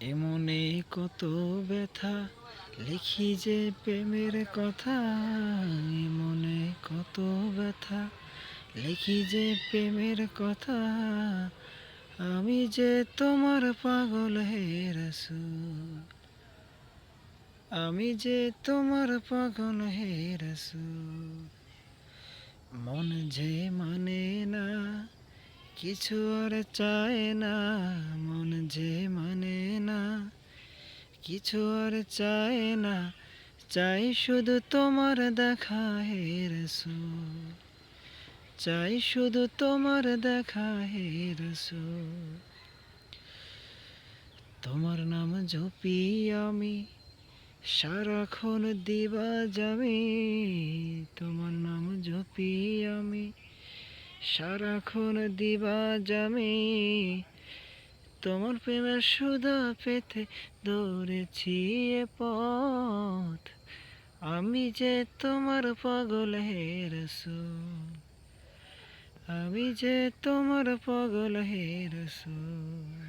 এমনে কত ব্যথা, লিখি যে প্রেমের কথা, এমনে কত ব্যথা, লিখি যে প্রেমের কথা, আমি যে তোমার পাগল হে রসুল, আমি যে তোমার পাগল হে রসুল। মন যে মানে না, কিছু আর চায় না, মন যে মানে কিছু আর চায় না, চাই শুধু তোমার দেখা হে রসুল। চাই শুধু তোমার দেখা হে রসুল। তোমার নাম জপি আমি, সারাক্ষণ দিবা যাবি। তোমার নাম জপি আমি, সারাক্ষণ দিবা যামি তোমার প্রেমের সুধা পেতে দৌড়েছি এ পথ। আমি যে তোমার পাগল হে রসুল আমি যে তোমার পাগল হে রসুল